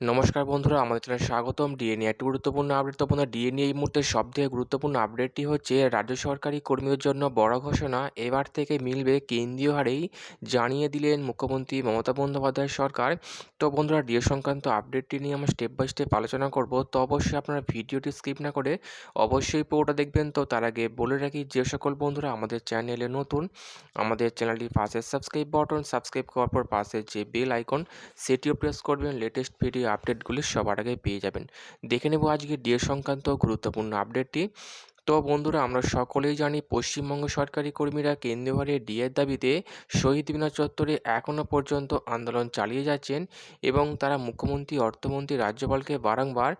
নমস্কার বন্ধুরা, আমাদের চ্যানেলে স্বাগতম। ডিএনএ একটি গুরুত্বপূর্ণ আপডেট। তো বন্ধুরা ডিএনএ এই মুহূর্তে সবথেকে গুরুত্বপূর্ণ আপডেটটি হচ্ছে, রাজ্য সরকারি কর্মীদের জন্য বড় ঘোষণা। এবার থেকে মিলবে কেন্দ্রীয় হারেই জানিয়ে দিলেন মুখ্যমন্ত্রী মমতা বন্দ্যোপাধ্যায় সরকার। তো বন্ধুরা ডিএ সংক্রান্ত আপডেটটি নিয়ে আমরা স্টেপ বাই স্টেপ আলোচনা করব। তো অবশ্যই আপনারা ভিডিওটি স্কিপ না করে অবশ্যই পুরোটা দেখবেন। তো তার আগে বলে রাখি, যে সকল বন্ধুরা আমাদের চ্যানেলে নতুন, আমাদের চ্যানেলটি পাশে সাবস্ক্রাইব বাটন সাবস্ক্রাইব করার পর পাশে যে বেল আইকন সেটিও প্রেস করবেন। লেটেস্ট ভিডিও আপডেটগুলি সবার আগে পেয়ে যাবেন। দেখে নেব আজকে ডিএ সংক্রান্ত গুরুত্বপূর্ণ আপডেটটি তো বন্ধুরা, আমরা সকলেই জানি পশ্চিমবঙ্গ সরকারি কর্মীরা কেন্দ্রীয় ডিএর দাবিতে শহীদ মিনার চত্বরে এখনও পর্যন্ত আন্দোলন চালিয়ে যাচ্ছেন এবং তারা মুখ্যমন্ত্রী, অর্থমন্ত্রী, রাজ্যপালকে বারংবার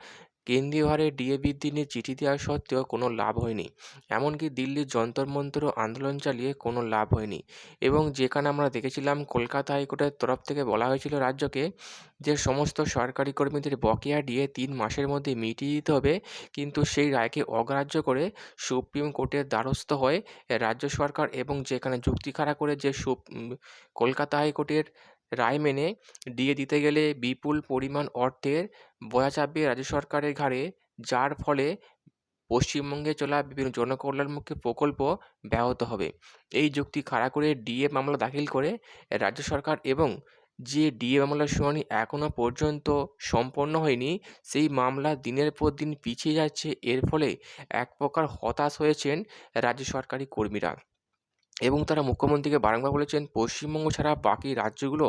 কেন্দ্রীয় হারে ডিএ বৃদ্ধি নিয়ে চিঠি দেওয়া সত্ত্বেও কোনো লাভ হয়নি। এমনকি দিল্লির যন্তর মন্তরও আন্দোলন চালিয়ে কোনো লাভ হয়নি। এবং যেখানে আমরা দেখেছিলাম, কলকাতা হাইকোর্টের তরফ থেকে বলা হয়েছিল রাজ্যকে যে সমস্ত সরকারি কর্মীদের বকেয়া ডিএ তিন মাসের মধ্যে মিটিয়ে দিতে হবে, কিন্তু সেই রায়কে অগ্রাহ্য করে সুপ্রিম কোর্টের দ্বারস্থ হয় রাজ্য সরকার এবং যেখানে যুক্তি খাড়া করে যে কলকাতা হাইকোর্টের রায় মেনে ডিএ দিতে গেলে বিপুল পরিমাণ অর্থের বোঝা চাপবে রাজ্য সরকারের ঘাড়ে, যার ফলে পশ্চিমবঙ্গে চলা বিভিন্ন জনকল্যাণমুখী প্রকল্প ব্যাহত হবে। এই যুক্তি খাড়া করে ডিএ মামলা দাখিল করে রাজ্য সরকার এবং যে ডিএ মামলার শুনানি এখনও পর্যন্ত সম্পন্ন হয়নি, সেই মামলা দিনের পর দিন পিছিয়ে যাচ্ছে। এর ফলে এক প্রকার হতাশ হয়েছেন রাজ্য সরকারি কর্মীরা। এবং তারা মুখ্যমন্ত্রীকে বারংবার বলেছেন, পশ্চিমবঙ্গ ছাড়া বাকি রাজ্যগুলো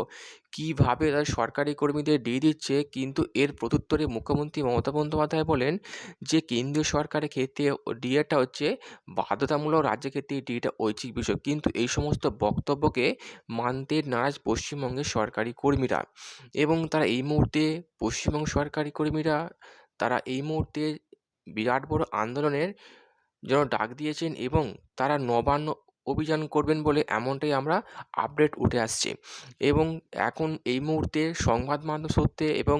কীভাবে তাদের সরকারি কর্মীদের ডিএ দিচ্ছে? কিন্তু এর প্রত্যুত্তরে মুখ্যমন্ত্রী মমতা বন্দ্যোপাধ্যায় বলেন যে, কেন্দ্রীয় সরকারের ক্ষেত্রে ডিএটা হচ্ছে বাধ্যতামূলক রাজ্যের ক্ষেত্রে ডিএটা ঐচ্ছিক বিষয়। কিন্তু এই সমস্ত বক্তব্যকে মানতে নারাজ পশ্চিমবঙ্গের সরকারি কর্মীরা এবং তারা এই মুহূর্তে পশ্চিমবঙ্গ সরকারি কর্মীরা, তারা এই মুহূর্তে বিরাট বড় আন্দোলনের জন্য ডাক দিয়েছেন এবং তারা নবান্ন অভিযান করবেন বলে এমনটাই আমরা আপডেট উঠে আসছে। এবং এখন এই মুহূর্তে সংবাদ মাধ্যম সূত্রে এবং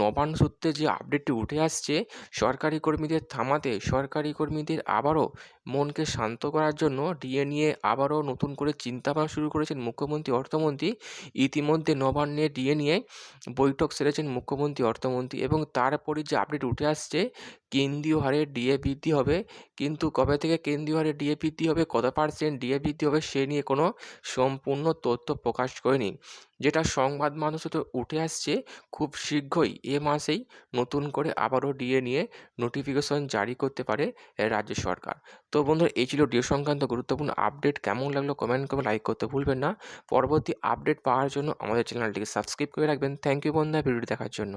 নবান্ন সূত্রে যে আপডেটটি উঠে আসছে, সরকারি কর্মীদের থামাতে, সরকারি কর্মীদের আবারও মনকে শান্ত করার জন্য ডিএ নিয়ে আবারও নতুন করে চিন্তাভাবনা শুরু করেছেন মুখ্যমন্ত্রী, অর্থমন্ত্রী। ইতিমধ্যে নবান্নে ডিএ নিয়ে বৈঠক সেরেছেন মুখ্যমন্ত্রী, অর্থমন্ত্রী এবং তারপরে যে আপডেট উঠে আসছে কেন্দ্রীয় হারে ডিএ বৃদ্ধি হবে। কিন্তু কবে থেকে কেন্দ্রীয় হারে ডিএ বৃদ্ধি হবে, কত পার্সেন্ট ডিএ বৃদ্ধি হবে সে নিয়ে কোনো সম্পূর্ণ তথ্য প্রকাশ করেনি। যেটা সংবাদ মাধ্যম উঠে আসছে, খুব শীঘ্রই এ মাসেই নতুন করে আবারও ডিএ নিয়ে নোটিফিকেশন জারি করতে পারে রাজ্য সরকার। তো বন্ধুরা, এই ছিল ডিএ সংক্রান্ত গুরুত্বপূর্ণ আপডেট কেমন লাগল কমেন্ট করে লাইক করতে ভুলবেন না। পরবর্তী আপডেট পাওয়ার জন্য আমাদের চ্যানেলটিকে সাবস্ক্রাইব করে রাখবেন। থ্যাংক ইউ বন্ধুরা, ভিডিওটি দেখার জন্য।